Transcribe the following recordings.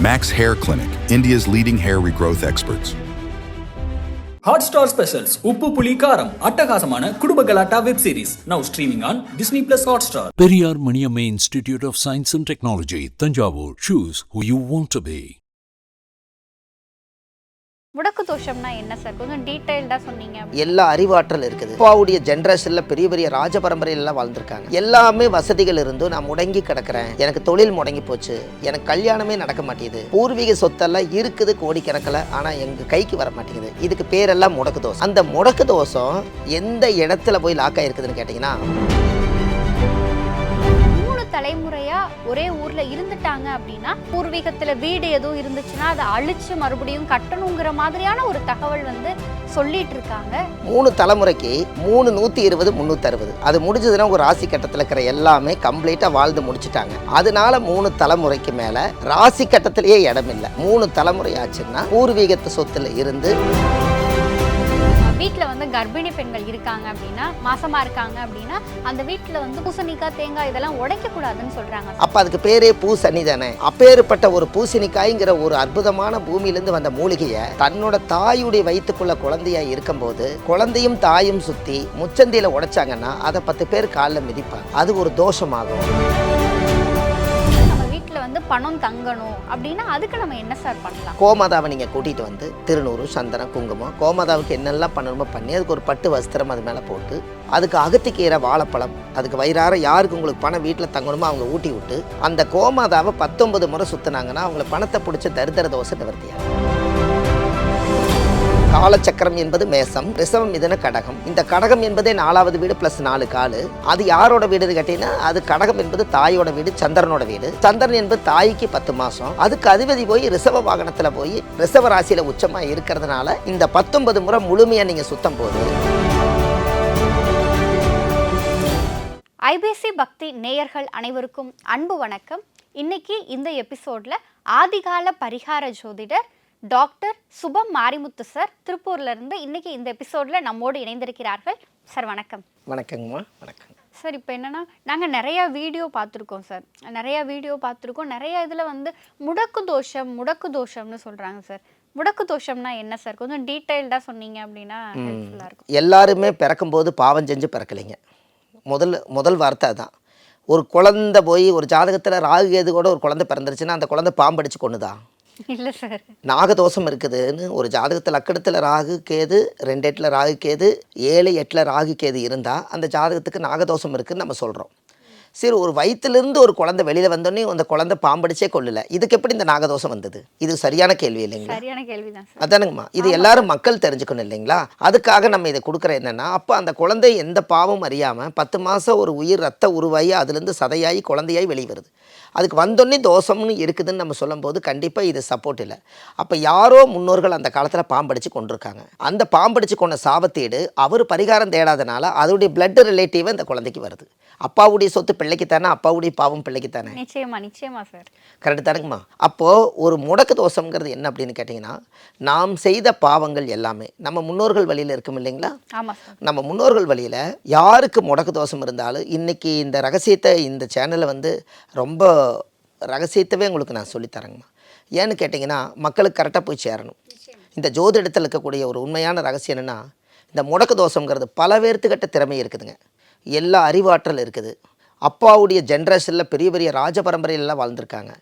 Max Hair Clinic, India's leading hair regrowth experts. Hotstar specials உப்பு புளி காரம் அட்டகாசமான குடும்ப கலாட்டா web series now streaming on Disney plus Hotstar Periyar Maniamma Institute of Science and Technology, Tanjavur. Choose who you want to be. முடக்கு தோஷம்னா என்ன sir? கொஞ்சம் டீட்டெயில்டாக சொன்னீங்க எல்லா அறிவாற்றல் இருக்குது. அப்பாவுடைய ஜென்ரேஷன்ல பெரிய பெரிய ராஜ பரம்பரையிலாம் வாழ்ந்திருக்காங்க. எல்லாமே வசதிகள் இருந்தும் நான் முடங்கி கிடக்கிறேன். எனக்கு தொழில் முடங்கி போச்சு. எனக்கு கல்யாணமே நடக்க மாட்டேங்குது. பூர்வீக சொத்தெல்லாம் இருக்குது கோடிக்கணக்கில் ஆனா எங்க கைக்கு வர மாட்டேங்குது. இதுக்கு பேரெல்லாம் முடக்கு தோஷம் அந்த முடக்கு தோசம் எந்த இடத்துல போய் லாக் ஆயிருக்குதுன்னு கேட்டீங்கன்னா தலைமுறையாக தலைமுறையா ஒரே ஊர்ல இருந்துட்டாங்க அப்படின்னா பூர்வீகத்துல வீடு எதுவும் இருந்துச்சுன்னா அதை அழிச்சு மறுபடியும் கட்டணுங்கிற மாதிரியான ஒரு தகவல் வந்து சொல்லிட்டு இருக்காங்க மூணு தலைமுறைக்கு மூணு நூற்றி இருபது முந்நூற்றி அறுபது அது முடிஞ்சதுன்னா ஒரு ராசி கட்டத்தில் இருக்கிற எல்லாமே கம்ப்ளீட்டாக வாழ்ந்து முடிச்சிட்டாங்க. அதனால மூணு தலைமுறைக்கு மேலே ராசி கட்டத்திலேயே இடம் இல்லை மூணு தலைமுறை ஆச்சுன்னா பூர்வீகத்து சொத்துல இருந்து வீட்டில் வந்து கர்ப்பிணி பெண்கள் இருக்காங்க அப்படின்னா மாசமாக இருக்காங்க அப்படின்னா அந்த வீட்டில் வந்து பூசணிக்காய் தேங்காய் இதெல்லாம் உடைக்கக்கூடாதுன்னு சொல்கிறாங்க அப்போ அதுக்கு பேரே பூசணி தானே? அப்பேற்பட்ட ஒரு பூசணிக்காய்ங்கிற ஒரு அற்புதமான பூமியிலேருந்து வந்த மூலிகையை தன்னோட தாயுடைய வயிற்றுக்குள்ள குழந்தையா இருக்கும்போது குழந்தையும் தாயும் சுற்றி முச்சந்தியில் உடைச்சாங்கன்னா அதை பத்து பேர் காலில் மிதிப்பாங்க. அது ஒரு தோஷமாகும். பணம் தங்கணும் அப்படின்னா அதுக்கு நம்ம என்ன சார் பண்ணலாம்? கோமாதாவை நீங்கள் கூட்டிகிட்டு வந்து திருநூறு சந்தனம் குங்குமம் கோமாதாவுக்கு என்னெல்லாம் பண்ணணுமோ பண்ணி அதுக்கு ஒரு பட்டு வஸ்திரம் அது மேலே போட்டு அதுக்கு அகத்திக்கீரை வாழைப்பழம் அதுக்கு வயிறார யாருக்கு உங்களுக்கு பணம் வீட்டில் தங்கணுமோ அவங்க ஊட்டி விட்டு அந்த கோமாதாவை பத்தொன்பது முறை சுற்றுனாங்கன்னா அவங்கள பணத்தை பிடிச்ச தரித்திர தோசை நிவர்த்தியாகும். காலச்சக்கரம் என்பது மேசம் ரிசவம் இதுன கடகம். இந்த கடகம் என்பதே நாலாவது வீடு பிளஸ் நாலு காலு. அது யாரோட வீடு கேட்டீங்கன்னா அது கடகம் என்பது தாயோட வீடு சந்திரனோட வீடு. சந்திரன் என்பது தாய்க்கு பத்து மாசம். அதுக்கு அதிபதி போய் ரிசவ வாகனத்துல போய் ரிசவ ராசியில உச்சமா இருக்கிறதுனால இந்த பத்தொன்பது முறை முழுமையா நீங்க சுத்தம் போது ஐபிசி பக்தி நேயர்கள் அனைவருக்கும் அன்பு வணக்கம். இன்னைக்கு இந்த எபிசோட்ல ஆதிகால பரிகார ஜோதிடர் டாக்டர் சுபம் மாரிமுத்து சார் திருப்பூர்ல இருந்து இன்னைக்கு இந்த எபிசோட்ல நம்மோடு இணைந்திருக்கிறார்கள். சார் வணக்கம். வணக்கங்கம்மா வணக்கம். சார் இப்போ என்னன்னா நாங்கள் நிறையா வீடியோ பார்த்துருக்கோம் சார். நிறையா வீடியோ பார்த்துருக்கோம். நிறைய இதில் வந்து முடக்கு தோஷம் முடக்கு தோஷம்னு சொல்கிறாங்க சார். முடக்கு தோஷம்னா என்ன சார்? கொஞ்சம் டீட்டெயில்டாக சொன்னீங்க அப்படின்னா ஹெல்ப்ஃபுல்லாக இருக்கும். எல்லாருமே பிறக்கும்போது பாவம் செஞ்சு பிறக்கலைங்க. முதல் முதல் வார்த்தை அதான். ஒரு குழந்தை போய் ஒரு ஜாதகத்தில் ராகு கேது கூட ஒரு குழந்தை பிறந்துருச்சுன்னா அந்த குழந்தை பாம்படிச்சு கொண்டுதான் இல்லை சார் நாகதோஷம் இருக்குதுன்னு ஒரு ஜாதகத்தில் லக்கணத்தில் ராகு கேது ரெண்டு எட்டில் ராகு கேது ஏழு எட்டில் ராகு கேது இருந்தால் அந்த ஜாதகத்துக்கு நாகதோஷம் இருக்குதுன்னு நம்ம சொல்கிறோம் சரி ஒரு வயிற்றுலேருந்து ஒரு குழந்தை வெளியில் வந்தோடனே அந்த குழந்தை பாம்படிச்சே கொள்ளல இதுக்கு எப்படி இந்த நாகதோஷம் வந்தது? இது சரியான கேள்வி இல்லைங்களா? சரியான கேள்விதான் சார் அதானுங்கம்மா. இது எல்லாரும் மக்கள் தெரிஞ்சுக்கணும் இல்லைங்களா? அதுக்காக நம்ம இதை கொடுக்குற என்னன்னா அப்போ அந்த குழந்தை எந்த பாவம் அறியாமல் பத்து மாதம் ஒரு உயிர் ரத்த உருவாகி அதுலேருந்து சதையாகி குழந்தையாய் வெளியே வருது. அதுக்கு வந்தோடனே தோஷம்னு இருக்குதுன்னு நம்ம சொல்லும்போது கண்டிப்பாக இது சப்போர்ட் இல்லை. அப்போ யாரோ முன்னோர்கள் அந்த காலத்தில் பாம்படிச்சு கொண்டிருக்காங்க. அந்த பாம்படிச்சு கொண்ட சாபத்தீடு அவர் பரிகாரம் தேடாதனால அதோடைய பிளட் ரிலேட்டிவ் அந்த குழந்தைக்கு வருது. அப்பாவுடைய சொத்து பிள்ளைக்கு தானே அப்பாவுடைய பாவம் பிள்ளைக்கு தானே நிச்சயமா நிச்சயமா சார் கரெக்டு தானுங்கம்மா. அப்போது ஒரு முடக்கு தோஷங்கிறது என்ன அப்படின்னு கேட்டிங்கன்னா நாம் செய்த பாவங்கள் எல்லாமே நம்ம முன்னோர்கள் வழியில் இருக்கும் இல்லைங்களா? நம்ம முன்னோர்கள் வழியில் யாருக்கு முடக்கு தோஷம் இருந்தாலும் இன்றைக்கி இந்த ரகசியத்தை இந்த சேனலில் வந்து ரொம்ப ரகசியத்தவே உங்களுக்கு நான் சொல்லித்தரேங்கம்மா ஏன்னு கேட்டிங்கன்னா மக்களுக்கு கரெக்டாக போய் சேரணும். இந்த ஜோதிடத்தில் இருக்கக்கூடிய ஒரு உண்மையான ரகசியம் என்னென்னா இந்த முடக்கு தோஷங்கிறது பல பேர்த்துக்கிட்ட திறமை இருக்குதுங்க. எல்லா அறிவாற்றல் இருக்குது. அப்பாவுடைய ஜென்ரேஷனில் பெரிய பெரிய ராஜ பரம்பரையிலலாம் வாழ்ந்திருக்காங்க.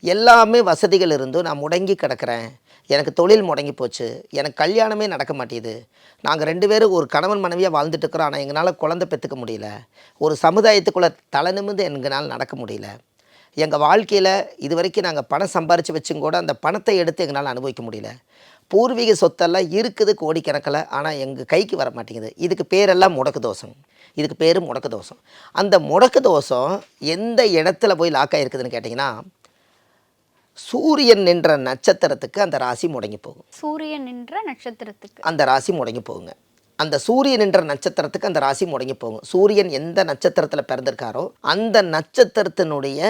எல்லாமே வசதிகள் இருந்தும் நான் முடங்கி கிடக்கிறேன். எனக்கு தொழில் முடங்கி போச்சு. எனக்கு கல்யாணமே நடக்க மாட்டேங்குது. நாங்கள் ரெண்டு பேரும் ஒரு கணவன் மனைவியாக வாழ்ந்துட்டு இருக்கிறோம். ஆனால் எங்களால் குழந்தை பெற்றுக்க முடியல. ஒரு சமுதாயத்துக்குள்ளே தலை நிமிர்ந்து எங்களால் நடக்க முடியல. எங்கள் வாழ்க்கையில் இது வரைக்கும் நாங்கள் பணம் சம்பாரித்து வச்சும் கூட அந்த பணத்தை எடுத்து எங்களால் அனுபவிக்க முடியல. பூர்வீக சொத்தெல்லாம் இருக்குது கோடிக்கணக்கில் ஆனால் எங்கள் கைக்கு வர மாட்டேங்குது. இதுக்கு பேரெல்லாம் முடக்கு தோஷம் இதுக்கு பேர் முடக்கு தோஷம் அந்த முடக்கு தோஷம் எந்த இடத்துல போய் லாக் ஆகிருக்குதுன்னு கேட்டிங்கன்னா சூரியன் நின்ற நட்சத்திரத்துக்கு அந்த ராசி முடங்கி போகும். சூரியன் என்ற நட்சத்திரத்துக்கு. அந்த ராசி முடங்கி போகுங்க. அந்த சூரியன் என்ற நட்சத்திரத்துக்கு அந்த ராசி முடங்கி போகும். சூரியன் எந்த நட்சத்திரத்தில் பிறந்திருக்காரோ அந்த நட்சத்திரத்தினுடைய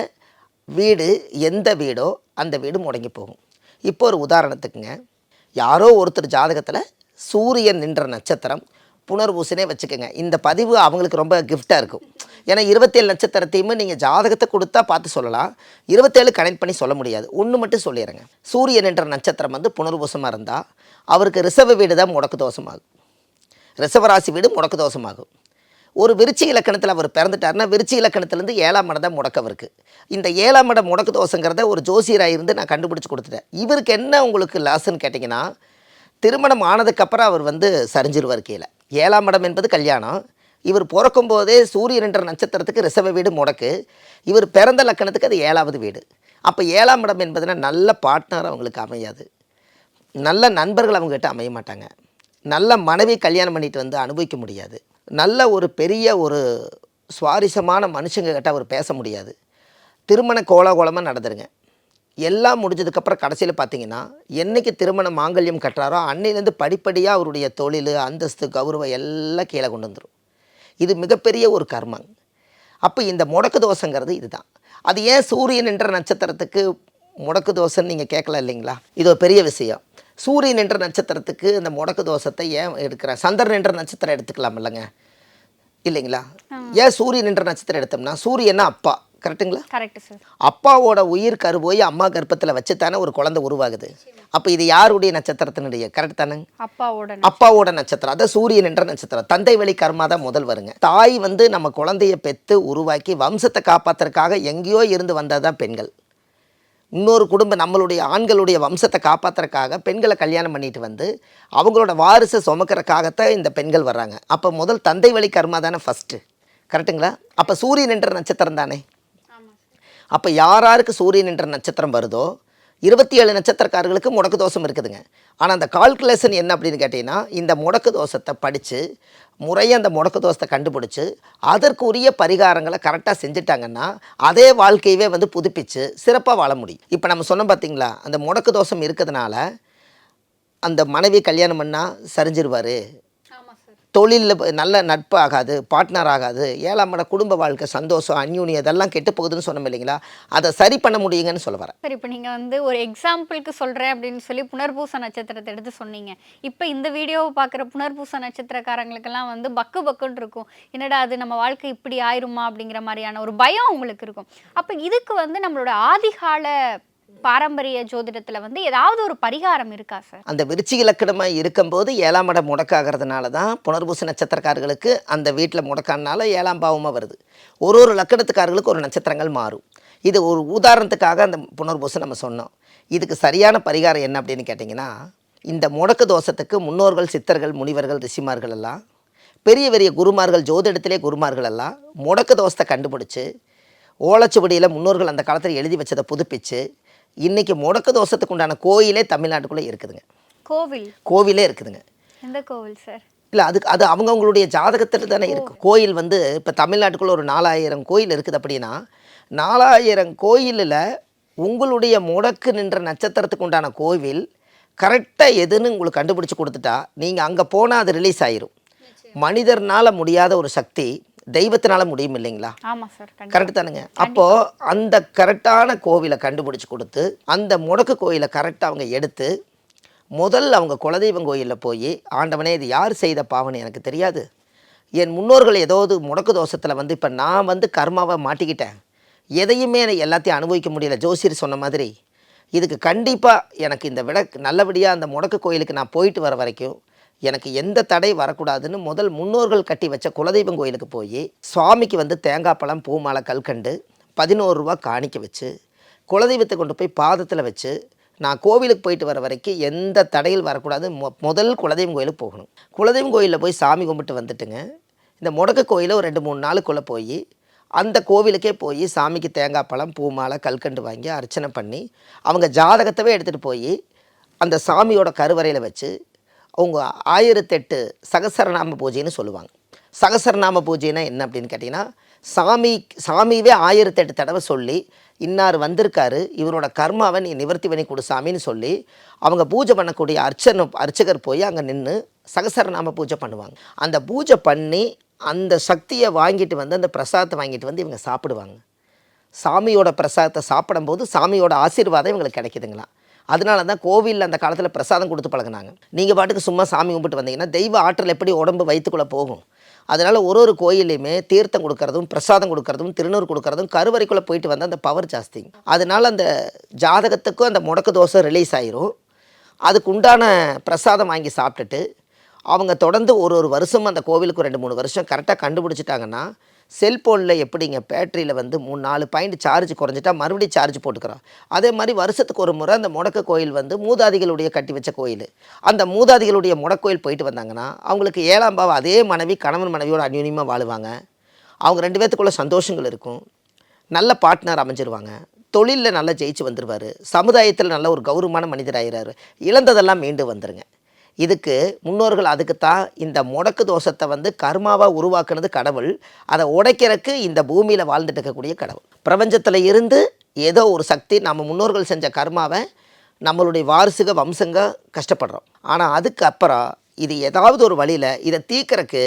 வீடு எந்த வீடோ அந்த வீடு முடங்கி போகும். இப்போ ஒரு உதாரணத்துக்குங்க. யாரோ ஒருத்தர் ஜாதகத்தில் சூரியன் நின்ற நட்சத்திரம் புனர்பூசனே வச்சுக்கோங்க. இந்த பதிவு அவங்களுக்கு ரொம்ப கிஃப்டாக இருக்கும். ஏன்னா இருபத்தேழு நட்சத்திரத்தையுமே நீங்கள் ஜாதகத்தை கொடுத்தா பார்த்து சொல்லலாம். இருபத்தேழு கனெக்ட் பண்ணி சொல்ல முடியாது. ஒன்று மட்டும் சொல்லிடுறேங்க. சூரியன் என்ற நட்சத்திரம் வந்து புனர்பூசமாக இருந்தால் அவருக்கு ரிசர்வ் வீடு தான் முடக்கு தோஷமாகும். ரிசவராசி வீடு முடக்கு தோஷமாகும். ஒரு விருச்சி இலக்கணத்தில் அவர் பிறந்துட்டார்னா விருச்சி இலக்கணத்துலேருந்து ஏழாம் இடம் தான் முடக்கம் இருக்குது இந்த ஏழாம் இடம் முடக்கு தோஷங்கிறத ஒரு ஜோசியராக இருந்து நான் கண்டுபிடிச்சி கொடுத்துட்டேன். இவருக்கு என்ன உங்களுக்கு லாஸ்ன்னு கேட்டிங்கன்னா திருமணம் ஆனதுக்கப்புறம் அவர் வந்து சரிஞ்சிருவார் கீழே. ஏழாம் இடம் என்பது கல்யாணம். இவர் பிறக்கும் போதே சூரியன் நட்சத்திரத்துக்கு ரிசவ வீடு முடக்கு. இவர் பிறந்த லக்கணத்துக்கு அது ஏழாவது வீடு. அப்போ ஏழாம் இடம் என்பதுனா நல்ல பார்ட்னர் அவங்களுக்கு அமையாது. நல்ல நண்பர்கள் அவங்ககிட்ட அமைய மாட்டாங்க. நல்ல மனைவி கல்யாணம் பண்ணிட்டு வந்து அனுபவிக்க முடியாது. நல்ல ஒரு பெரிய ஒரு சுவாரஸ்யமான மனுஷங்க கிட்ட அவர் பேச முடியாது. திருமண கோலாகோலமாக நடந்துருங்க. எல்லாம் முடிஞ்சதுக்கப்புறம் கடைசியில் பார்த்தீங்கன்னா என்னைக்கு திருமண மாங்கல்யம் கட்டுறாரோ அன்னையிலேருந்து படிப்படியாக அவருடைய தொழில் அந்தஸ்து கௌரவம் எல்லாம் கீழே கொண்டு வந்துடும் இது மிகப்பெரிய ஒரு கர்மம் அப்போ இந்த முடக்கு தோசைங்கிறது இதுதான். அது ஏன் சூரியன் என்ற நட்சத்திரத்துக்கு முடக்கு தோசைன்னு நீங்கள் கேட்கல இல்லைங்களா? இது ஒரு பெரிய விஷயம். சூரியன் என்ற நட்சத்திரத்துக்கு இந்த முடக்கு தோசத்தை ஏன் எடுக்கிறேன் சந்திரன் என்ற நட்சத்திரம் எடுத்துக்கலாம் இல்லைங்க. இல்லைங்களா? ஏன் சூரியன் என்ற நட்சத்திரம் எடுத்தோம்னா சூரியன்னா அப்பா. கரெக்ட்டுங்களா? Correct sir. அப்பாவோட உயிர் கரு போய் அம்மா கர்ப்பத்தில் வச்சு தானே ஒரு குழந்தை உருவாகுது. அப்போ இது யாருடைய நட்சத்திரத்தினுடைய? கரெக்ட் தானேங்க அப்பாவோட அப்பாவோட நட்சத்திரம். அதான் சூரியன் என்ற நட்சத்திரம். தந்தை வழி கர்மா தான் முதல் வருங்க. தாய் வந்து நம்ம குழந்தைய பெற்று உருவாக்கி வம்சத்தை காப்பாத்துறதுக்காக எங்கேயோ இருந்து வந்தது தான் பெண்கள். இன்னொரு குடும்பம் நம்மளுடைய ஆண்களுடைய வம்சத்தை காப்பாத்துறதுக்காக பெண்களை கல்யாணம் பண்ணிட்டு வந்து அவங்களோட வாரிசை சுமக்கிறதுக்காகத்தான் இந்த பெண்கள் வர்றாங்க. அப்போ முதல் தந்தை வழி கர்மா தானே ஃபஸ்ட்டு கரெக்ட்டுங்களா அப்போ சூரியன் என்ற நட்சத்திரம் தானே? அப்போ யாராருக்கு சூரியன் என்ற நட்சத்திரம் வருதோ இருபத்தி ஏழு நட்சத்திரக்காரர்களுக்கு முடக்கு தோஷம் இருக்குதுங்க. ஆனால் அந்த கால்குலேஷன் என்ன அப்படின்னு கேட்டிங்கன்னா இந்த முடக்கு தோஷத்தை படித்து முறையாக அந்த முடக்கு தோஷத்தை கண்டுபிடிச்சி அதற்குரிய பரிகாரங்களை கரெக்டாக செஞ்சுட்டாங்கன்னா அதே வாழ்க்கையவே வந்து புதுப்பிச்சு சிறப்பாக வாழ முடியும். இப்போ நம்ம சொன்னோம் பார்த்தீங்களா அந்த முடக்கு தோஷம் இருக்கிறதுனால அந்த மனைவி கல்யாணம் பண்ணால் சரிஞ்சிருவார். தொழிலில் நல்ல நட்பு ஆகாது பார்ட்னர் ஆகாது ஏழாம் இட குடும்ப வாழ்க்கை சந்தோஷம் அந்யூனி அதெல்லாம் கெட்டு போகுதுன்னு சொன்னோம் இல்லைங்களா? அதை சரி பண்ண முடியுங்கன்னு சொல்ல வரேன். சரி இப்போ நீங்கள் வந்து ஒரு எக்ஸாம்பிளுக்கு சொல்கிறேன் அப்படின்னு சொல்லி புனர்பூச நட்சத்திரத்தை எடுத்து சொன்னீங்க. இப்போ இந்த வீடியோவை பார்க்குற புனர்பூச நட்சத்திரக்காரங்களுக்கெல்லாம் வந்து பக்கு பக்குன்னு இருக்கும். என்னடா அது நம்ம வாழ்க்கை இப்படி ஆயிருமா அப்படிங்கிற மாதிரியான ஒரு பயம் உங்களுக்கு இருக்கும். அப்போ இதுக்கு வந்து நம்மளோட ஆதிகால பாரம்பரிய ஜோதிடத்தில் வந்து ஏதாவது ஒரு பரிகாரம் இருக்கா சார்? அந்த விருச்சிக இலக்கணமாக இருக்கும்போது ஏழாம் இடம் முடக்காகிறதுனால தான் புனர்பூச நட்சத்திரக்காரர்களுக்கு அந்த வீட்டில் முடக்கானால ஏழாம் பாவமாக வருது. ஒரு ஒரு லக்கணத்துக்காரர்களுக்கு ஒரு நட்சத்திரங்கள் மாறும். இது ஒரு உதாரணத்துக்காக அந்த புனர்பூசை நம்ம சொன்னோம். இதுக்கு சரியான பரிகாரம் என்ன அப்படின்னு கேட்டிங்கன்னா இந்த முடக்கு தோஷத்துக்கு முன்னோர்கள் சித்தர்கள் முனிவர்கள் ரிஷிமார்கள் எல்லாம் பெரிய பெரிய குருமார்கள் ஜோதிடத்திலே குருமார்கள் எல்லாம் முடக்கு தோஷத்தை கண்டுபிடிச்சு ஓலைச்சுவடியில் முன்னோர்கள் அந்த காலத்தில் எழுதி வச்சதை புதுப்பிச்சு இன்றைக்கி முடக்கு தோஷத்துக்கு உண்டான கோயிலே தமிழ்நாட்டுக்குள்ளே இருக்குதுங்க. கோவில்? கோவிலே இருக்குதுங்க. எந்த கோவில் சார்? இல்லை அதுக்கு அது அவங்கவுங்களுடைய ஜாதகத்தில் தானே இருக்கும் கோயில் வந்து இப்போ தமிழ்நாட்டுக்குள்ள ஒரு நாலாயிரம் கோயில் இருக்குது அப்படின்னா நாலாயிரம் கோயிலில் உங்களுடைய முடக்கு நின்ற நட்சத்திரத்துக்கு உண்டான கோவில் கரெக்டாக எதுன்னு உங்களுக்கு கண்டுபிடிச்சி கொடுத்துட்டா நீங்கள் அங்கே போனால் அது ரிலீஸ் ஆயிரும். மனிதர்னால முடியாத ஒரு சக்தி தெய்வத்தினால முடியும் இல்லைங்களா? கரெக்ட் தானுங்க. அப்போது அந்த கரெக்டான கோவிலை கண்டுபிடிச்சி கொடுத்து அந்த முடக்கு கோயிலை கரெக்டாக அவங்க எடுத்து முதல்ல அவங்க குலதெய்வம் கோயிலில் போய் ஆண்டவனே இது யார் செய்த பாவனை எனக்கு தெரியாது. என் முன்னோர்கள் ஏதாவது முடக்கு தோஷத்தில் வந்து இப்போ நான் வந்து கர்மாவை மாட்டிக்கிட்டேன். எதையுமே எல்லாத்தையும் அனுபவிக்க முடியல. ஜோசியர் சொன்ன மாதிரி இதுக்கு கண்டிப்பாக எனக்கு இந்த விட நல்லபடியாக அந்த முடக்கு கோயிலுக்கு நான் போயிட்டு வர வரைக்கும் எனக்கு எந்த தடை வரக்கூடாதுன்னு முதல் முன்னோர்கள் கட்டி வச்ச குலதெய்வம் கோயிலுக்கு போய் சுவாமிக்கு வந்து தேங்காய் பழம் பூமாலை கல்கண்டு பதினோரு ரூபா காணிக்க வச்சு குலதெய்வத்தை கொண்டு போய் பாதத்தில் வச்சு நான் கோவிலுக்கு போயிட்டு வர வரைக்கும் எந்த தடையில் வரக்கூடாது மொ முதல் குலதெய்வம் கோயிலுக்கு போகணும். குலதெய்வம் கோயிலில் போய் சாமி கும்பிட்டு வந்துட்டுங்க. இந்த முடக்க கோயிலில் ஒரு ரெண்டு மூணு நாளுக்குள்ளே போய் அந்த கோவிலுக்கே போய் சாமிக்கு தேங்காய் பழம் பூ மாலை கல்கண்டு வாங்கி அர்ச்சனை பண்ணி அவங்க ஜாதகத்தவே எடுத்துகிட்டு போய் அந்த சாமியோட கருவறையில் வச்சு அவங்க ஆயிரத்தெட்டு சகசரநாம பூஜைன்னு சொல்லுவாங்க. சகசரநாம பூஜைனா என்ன அப்படின்னு கேட்டிங்கன்னா சாமி சாமியவே ஆயிரத்தெட்டு தடவை சொல்லி இன்னார் வந்திருக்காரு இவரோட கர்மாவை நீ நிவர்த்தி பண்ணி கொடு சாமின்னு சொல்லி அவங்க பூஜை பண்ணக்கூடிய அர்ச்சனை அர்ச்சகர் போய் அங்கே நின்று சகசரநாம பூஜை பண்ணுவாங்க. அந்த பூஜை பண்ணி அந்த சக்தியை வாங்கிட்டு வந்து அந்த பிரசாதத்தை வாங்கிட்டு வந்து இவங்க சாப்பிடுவாங்க. சாமியோட பிரசாதத்தை சாப்பிடும்போது சாமியோட ஆசீர்வாதம் இவங்களுக்கு கிடைக்குதுங்களா அதனால தான் கோவிலில் அந்த காலத்தில் பிரசாதம் கொடுத்து பழகுனாங்க. நீங்கள் பாட்டுக்கு சும்மா சாமி கும்பிட்டு வந்தீங்கன்னா தெய்வ ஆற்றல் எப்படி உடம்பு வயிற்றுக்குள்ளே போகும்? அதனால் ஒரு ஒரு கோயிலையுமே தீர்த்தம் கொடுக்கறதும் பிரசாதம் கொடுக்கறதும் திருநூறு கொடுக்கறதும் கருவறைக்குள்ளே போயிட்டு வந்தால் அந்த பவர் ஜாஸ்தி. அதனால் அந்த ஜாதகத்துக்கும் அந்த முடக்கு தோசை ரிலீஸ் ஆயிரும். அதுக்கு உண்டான பிரசாதம் வாங்கி சாப்பிட்டுட்டு அவங்க தொடர்ந்து ஒரு ஒரு வருஷம் அந்த கோவிலுக்கு ரெண்டு மூணு வருஷம் கரெக்டாக கண்டுபிடிச்சிட்டாங்கன்னா செல்ஃபோனில் எப்படிங்க பேட்டரியில் வந்து மூணு நாலு பாயிண்ட் சார்ஜ் குறைஞ்சிட்டா மறுபடியும் சார்ஜ் போட்டுக்கிறோம் அதே மாதிரி வருஷத்துக்கு ஒரு முறை அந்த முடக்க கோயில் வந்து மூதாதிகளுடைய கட்டி வச்ச கோயில். அந்த மூதாதிகளுடைய முடக்கோயில் போயிட்டு வந்தாங்கன்னா அவங்களுக்கு ஏழாம் பாவம் அதே மனைவி கணவன் மனைவியோட அந்யூன்யமாக வாழுவாங்க. அவங்க ரெண்டு பேர்த்துக்குள்ள சந்தோஷங்கள் இருக்கும். நல்ல பார்ட்னர் அமைஞ்சிருவாங்க. தொழிலில் நல்லா ஜெயிச்சு வந்துடுவார் சமுதாயத்தில் நல்ல ஒரு கௌரவமான மனிதராகிறாரு இழந்ததெல்லாம் மீண்டு வந்துருங்க. இதுக்கு முன்னோர்கள் அதுக்கு தான் இந்த முடக்கு தோஷத்தை வந்து கர்மாவாக உருவாக்குனது கடவுள். அதை உடைக்கிறதுக்கு இந்த பூமியில் வாழ்ந்துட்டு இருக்கக்கூடிய கடவுள். பிரபஞ்சத்தில் இருந்து ஏதோ ஒரு சக்தி நம்ம முன்னோர்கள் செஞ்ச கர்மாவை நம்மளுடைய வாரிசுக வம்சங்க கஷ்டப்படுறோம். ஆனால் அதுக்கு அப்புறம் இது ஏதாவது ஒரு வழியில் இதை தீக்கிறக்கு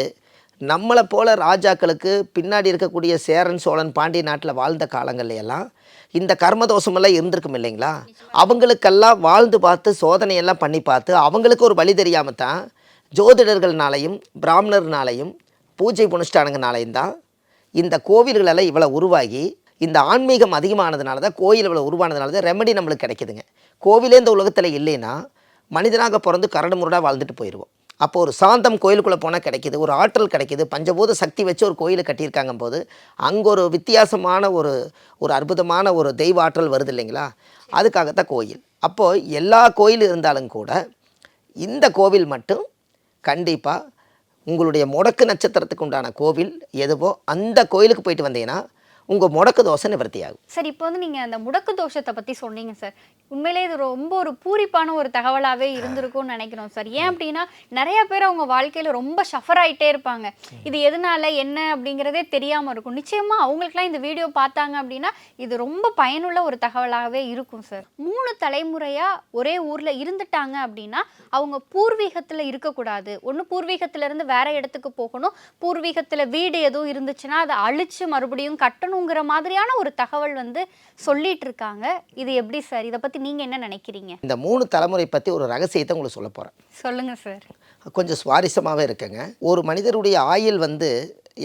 நம்மளை போல ராஜாக்களுக்கு பின்னாடி இருக்கக்கூடிய சேரன் சோழன் பாண்டிய நாட்டில் வாழ்ந்த காலங்கள்லையெல்லாம் இந்த கர்மதோஷமெல்லாம் இருந்திருக்கும் இல்லைங்களா? அவங்களுக்கெல்லாம் வாழ்ந்து பார்த்து சோதனையெல்லாம் பண்ணி பார்த்து அவங்களுக்கு ஒரு வழி தெரியாமல் தான் ஜோதிடர்கள்னாலையும் பிராமணர்னாலையும் பூஜை புனுஷ்டானங்கனாலையும் தான் இந்த கோவில்களெல்லாம் இவ்வளோ உருவாகி இந்த ஆன்மீகம் அதிகமானதுனால தான் கோயில் இவ்வளோ உருவானதுனால தான் ரெமெடி நம்மளுக்கு கிடைக்குதுங்க. கோவிலே இந்த உலகத்தில் இல்லைன்னா மனிதனாக பிறந்து கரடு முரடாக வாழ்ந்துட்டு போயிடுவோம். அப்போ ஒரு சாந்தம் கோயிலுக்குள்ளே போனால் கிடைக்கிது ஒரு ஆற்றல் கிடைக்கிது பஞ்சபூத சக்தி வச்சு ஒரு கோயிலை கட்டியிருக்காங்க போது அங்கே ஒரு வித்தியாசமான ஒரு ஒரு அற்புதமான ஒரு தெய்வ ஆற்றல் வருது இல்லைங்களா? அதுக்காகத்தான் கோயில். அப்போது எல்லா கோயில் இருந்தாலும் கூட இந்த கோவில் மட்டும் கண்டிப்பாக உங்களுடைய முடக்கு நட்சத்திரத்துக்கு உண்டான கோவில் எதுவோ அந்த கோயிலுக்கு போயிட்டு வந்தீங்கன்னா உங்கள் முடக்கு தோசை நிவர்த்தி ஆகும் சார் இப்போ வந்து நீங்கள் அந்த முடக்கு தோஷத்தை பற்றி சொன்னீங்க சார். உண்மையிலே இது ரொம்ப ஒரு பூரிப்பான ஒரு தகவலாகவே இருந்திருக்கும்னு நினைக்கிறோம் சார். ஏன் அப்படின்னா நிறைய பேர் அவங்க வாழ்க்கையில் ரொம்ப ஷஃபர் ஆயிட்டே இருப்பாங்க. இது எதனால என்ன அப்படிங்கிறதே தெரியாமல் இருக்கும். நிச்சயமாக அவங்களுக்குலாம் இந்த வீடியோ பார்த்தாங்க அப்படின்னா இது ரொம்ப பயனுள்ள ஒரு தகவலாகவே இருக்கும் சார். மூணு தலைமுறையாக ஒரே ஊரில் இருந்துட்டாங்க அப்படின்னா அவங்க பூர்வீகத்தில் இருக்கக்கூடாது. ஒன்று பூர்வீகத்திலேருந்து வேற இடத்துக்கு போகணும். பூர்வீகத்தில் வீடு எதுவும் இருந்துச்சுன்னா அதை அழிச்சு மறுபடியும் கட்டணும் கட்டணுங்கிற மாதிரியான ஒரு தகவல் வந்து சொல்லிட்டு இருக்காங்க இது எப்படி சார்? இதை பத்தி நீங்க என்ன நினைக்கிறீங்க? இந்த மூணு தலைமுறை பற்றி ஒரு ரகசியத்தை உங்களுக்கு சொல்ல போகிறேன் சொல்லுங்க சார். கொஞ்சம் சுவாரஸ்யமாகவே இருக்குங்க. ஒரு மனிதருடைய ஆயுள் வந்து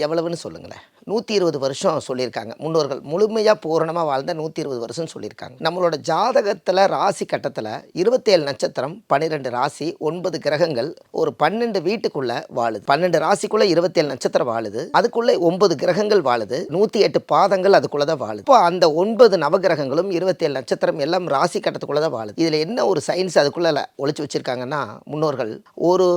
எவ்வளவுன்னு சொல்லுங்களேன். நூற்றி இருபது வருஷம் சொல்லியிருக்காங்க. முன்னோர்கள் முழுமையாக பூரணமாக வாழ்ந்த நூற்றி இருபது வருஷம் சொல்லியிருக்காங்க. நம்மளோட ஜாதகத்தில் ராசி கட்டத்தில் இருபத்தேழு நட்சத்திரம் பன்னிரெண்டு ராசி ஒன்பது கிரகங்கள் ஒரு பன்னெண்டு வீட்டுக்குள்ளே வாழுது. பன்னெண்டு ராசிக்குள்ளே இருபத்தேழு நட்சத்திரம் வாழுது. அதுக்குள்ளே ஒன்பது கிரகங்கள் வாழுது. நூற்றி எட்டு பாதங்கள் அதுக்குள்ளே தான் வாழுது. இப்போ அந்த ஒன்பது நவகிரகங்களும் இருபத்தேழு நட்சத்திரம் எல்லாம் ராசி கட்டத்துக்குள்ளே தான் வாழுது. இதில் என்ன ஒரு சயின்ஸ் அதுக்குள்ளே ஒழிச்சு வச்சுருக்காங்கன்னா முன்னோர்கள் ஒரு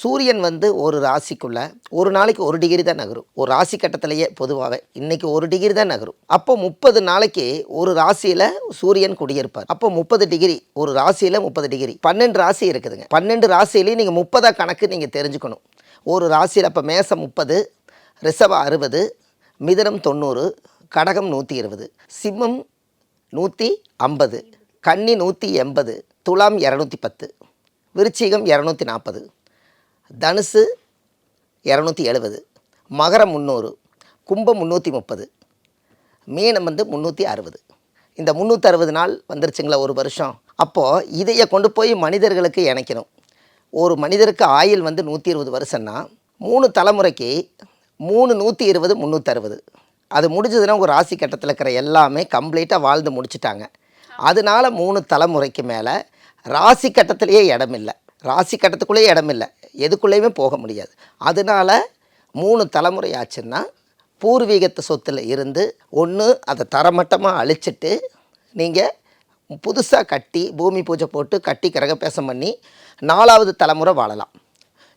சூரியன் வந்து ஒரு ராசிக்குள்ள ஒரு நாளைக்கு ஒரு டிகிரி தான் நகரும். ஒரு ராசி கட்டத்திலேயே பொதுவாகவே இன்னைக்கு ஒரு டிகிரி தான் நகரும். அப்போ முப்பது நாளைக்கு ஒரு ராசியில் சூரியன் குடியிருப்பார். அப்போ முப்பது டிகிரி ஒரு ராசியில் முப்பது டிகிரி பன்னெண்டு ராசி இருக்குதுங்க. பன்னெண்டு ராசியிலையும் நீங்கள் முப்பதாக கணக்கு நீங்கள் தெரிஞ்சுக்கணும். ஒரு ராசியில் அப்போ மேசம் முப்பது ரிஷபம் அறுபது மிதனம் தொண்ணூறு கடகம் நூற்றி இருபது சிம்மம் நூற்றி ஐம்பது கன்னி நூற்றி எண்பது துலாம் இரநூத்தி பத்து விருச்சிகம் இரநூத்தி நாற்பது தனுசு இரநூத்தி எழுபது மகரம் முந்நூறு கும்பம் முந்நூற்றி முப்பது மீனம் வந்து முந்நூற்றி அறுபது. இந்த முந்நூற்றி அறுபது நாள் வந்துருச்சுங்களா ஒரு வருஷம்? அப்போது இதையை கொண்டு போய் மனிதர்களுக்கு இணைக்கணும். ஒரு மனிதருக்கு ஆயுள் வந்து நூற்றி இருபது வருஷம்னா மூணு தலைமுறைக்கு மூணு நூற்றி இருபது முந்நூற்றறுபது அது முடிஞ்சதுன்னா ஒரு ராசி கட்டத்தில் இருக்கிற எல்லாமே கம்ப்ளீட்டாக வாழ்ந்து முடிச்சிட்டாங்க. அதனால மூணு தலைமுறைக்கு மேலே ராசி கட்டத்திலேயே இடம் இல்லை ராசி கட்டத்துக்குள்ளேயே இடம் இல்லை எதுக்குள்ளேயுமே போக முடியாது. அதனால மூணு தலைமுறை ஆச்சுன்னா பூர்வீகத்து சொத்தில் இருந்து ஒன்று அதை தரமட்டமாக அழிச்சிட்டு நீங்கள் புதுசாக கட்டி பூமி பூஜை போட்டு கட்டி கிரகப்பேசம் பண்ணி நாலாவது தலைமுறை வாழலாம்.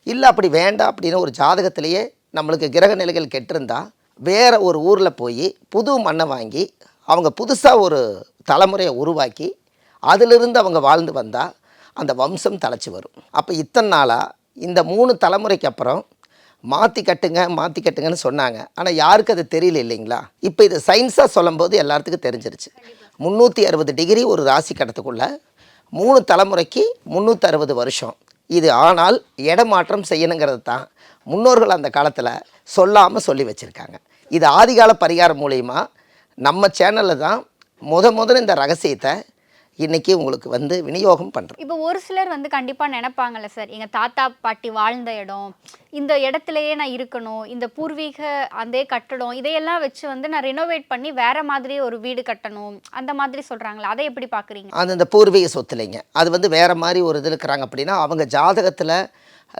இல்லை அப்படி வேண்டாம் அப்படின்னு ஒரு ஜாதகத்திலேயே நம்மளுக்கு கிரக நிலைகள் கெட்டிருந்தா வேறு ஒரு ஊரில் போய் புது மண்ணை வாங்கி அவங்க புதுசாக ஒரு தலைமுறையை உருவாக்கி அதிலிருந்து அவங்க வாழ்ந்து வந்தால் அந்த வம்சம் தலைச்சி வரும். அப்போ இத்தனை நாளாக இந்த மூணு தலைமுறைக்கு அப்புறம் மாற்றி கட்டுங்க மாற்றி கட்டுங்கன்னு சொன்னாங்க. ஆனால் யாருக்கு அது தெரியல இல்லைங்களா? இப்போ இது சயின்ஸாக சொல்லும்போது எல்லாத்துக்கும் தெரிஞ்சிருச்சு. முந்நூற்றி அறுபது டிகிரி ஒரு ராசி கட்டத்துக்குள்ள மூணு தலைமுறைக்கு முந்நூற்றி அறுபது வருஷம். இது ஆனால் இடமாற்றம் செய்யணுங்கிறது தான் முன்னோர்கள் அந்த காலத்தில் சொல்லாமல் சொல்லி வச்சுருக்காங்க. இது ஆதிகால பரிகாரம் மூலிமா நம்ம சேனலில் தான் முத முதல்ல இந்த ரகசியத்தை இன்றைக்கி உங்களுக்கு வந்து விநியோகம் பண்ணுறோம் இப்போ ஒரு சிலர் வந்து கண்டிப்பாக நினைப்பாங்கல்ல சார் எங்கள் தாத்தா பாட்டி வாழ்ந்த இடம் இந்த இடத்துலையே நான் இருக்கணும் இந்த பூர்வீக அதே கட்டடம் இதையெல்லாம் வச்சு வந்து நான் ரெனோவேட் பண்ணி வேற மாதிரி ஒரு வீடு கட்டணும் அந்த மாதிரி சொல்கிறாங்களா அதை எப்படி பார்க்குறீங்க அது இந்த பூர்வீக சொத்து இல்லைங்க அது வந்து வேறு மாதிரி ஒரு இது இருக்கிறாங்க அப்படின்னா அவங்க ஜாதகத்தில்